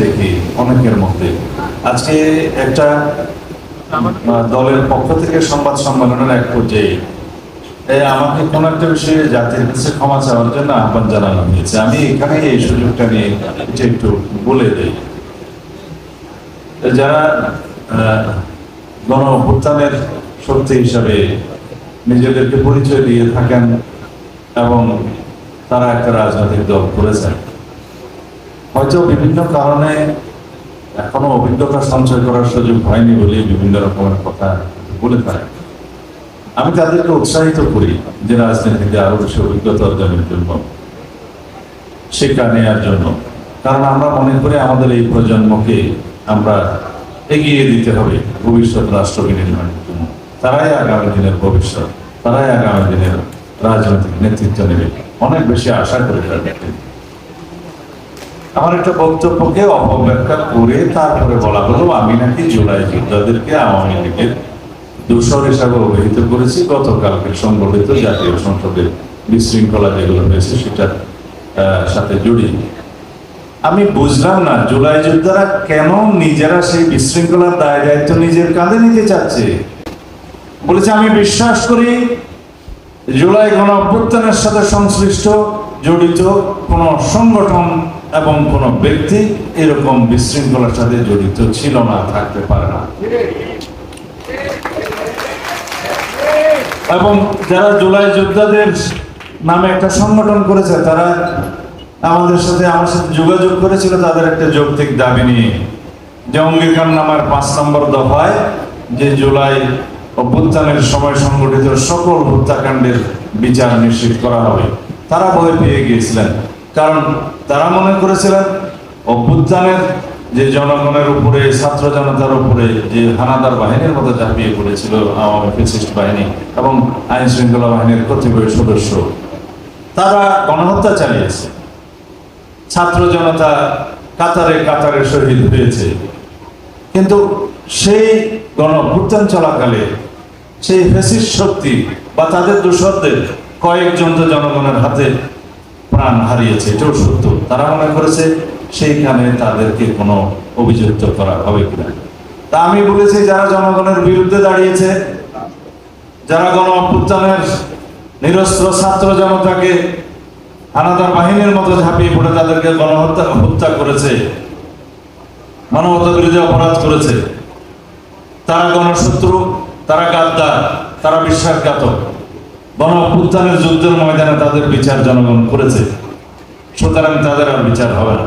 দেখি, অনেকের মধ্যে আজকে একটা দলের পক্ষ থেকে সংবাদ সম্মেলনের এক পর্যায়ে আমাকে কোন একটা বিষয়ে জাতির কাছে ক্ষমা চাওয়ার জন্য আহ্বান জানানো হয়েছে। আমি এখানে এই সুযোগটা নিয়ে এটা একটু বলে দেই। যারা গণ শক্তি হিসাবে নিজেদেরকে পরিচয় দিয়ে থাকেন এবং তারা একটা রাজনৈতিক দল করেছেন হয়তো বিভিন্ন কারণে এখনও অভিজ্ঞতা সঞ্চয় করার সুযোগ হয়নি বলে বিভিন্ন রকমের কথা বলে থাকে। আমি তাদেরকে উৎসাহিত করি যে রাজনীতিতে আরও বেশি অভিজ্ঞতা অর্জনের জন্য, শিক্ষা নেওয়ার জন্য। কারণ আমরা মনে করি আমাদের এই প্রজন্মকে আমরা এগিয়ে দিতে হবে ভবিষ্যৎ রাষ্ট্র নির্মাণের জন্য। তারাই আগামী দিনের ভবিষ্যৎ, তারাই আগামী দিনের রাজনৈতিক নেতৃত্ব নেবে। অনেক বেশি আশা করে থেকে। আমার একটা বক্তব্যকে অপব্যাখ্যা করে তারপরে বলা হলো, আমি নাকি জুলাই যোদ্ধাদেরকে আওয়ামী লীগের দূষর হিসাবে অভিহিত করেছি। গতকালকে সংগঠিত জাতীয় সংসদের বিশৃঙ্খলা যেগুলো হয়েছে সেটার সাথে জড়িয়ে আমি বুঝলাম না, জুলাই যোদ্ধারা কেন নিজেরা সেই বিশৃঙ্খলার দায় দায়িত্ব নিজের কাঁধে নিতে চাচ্ছে? বলেছে, আমি বিশ্বাস করি জুলাই গণ অভ্যুত্থানের সাথে সংশ্লিষ্ট, জড়িত কোন সংগঠন এবং কোন ব্যক্তি এরকম বিশৃঙ্খলার সাথে জড়িত ছিল না, থাকতে পারে না। এবং যারা জুলাই যোদ্ধাদের নামে একটা সংগঠন করেছে, তারা আমাদের সাথে, আমার সাথে যোগাযোগ করেছিল, তাদের একটা যৌক্তিক দাবি নিয়ে। যে অঙ্গীকার নামার পাঁচ নম্বর দফায় যে জুলাই অভ্যুত্থানের সময় সংগঠিত সকল হত্যাকাণ্ডের বিচার নিশ্চিত করা হবে, তারা ভয় পেয়ে গিয়েছিলেন। কারণ তারা মনে করেছিলেন, অভ্যুত্থানের যে জনগণের উপরে, ছাত্র জনতার উপরে যে হানাদার বাহিনীর মতো ঝাঁপিয়ে পড়েছিল আওয়ামী ফেসিস্ট বাহিনী এবং আইন শৃঙ্খলা বাহিনীর কতিপয় সদস্য, তারা গণহত্যা চালিয়েছে। ছাত্র জনতা কাতারে কাতারে শহীদ হয়েছে। কিন্তু সেই গণ অভ্যুত্থান চলাকালে সেই ফেসিস্ট শক্তি বা তাদের দোষরদের কয়েকজন তো জনগণের হাতে প্রাণ হারিয়েছে এটাও সত্য। তারা মনে করেছে সেইখানে তাদেরকে কোনো অভিযুক্ত করা হবে কিনা। তা আমি বলেছি, যারা জনগণের বিরুদ্ধে দাঁড়িয়েছে, যারা গণ অভ্যুত্থানের নিরস্ত্র ছাত্র জনতাকে হানাদার বাহিনীর মতো ঝাঁপিয়ে পড়ে তাদেরকে গণহত্যা, হত্যা করেছে মানবতা বিরোধী অপরাধ করেছে, তারা গণশত্রু, তারা গাদ্দার, তারা বিশ্বাসঘাতক। গণ যুদ্ধের ময়দানে তাদের বিচার জনগণ করেছে। সুতরাং তাদের আর বিচার হবে না।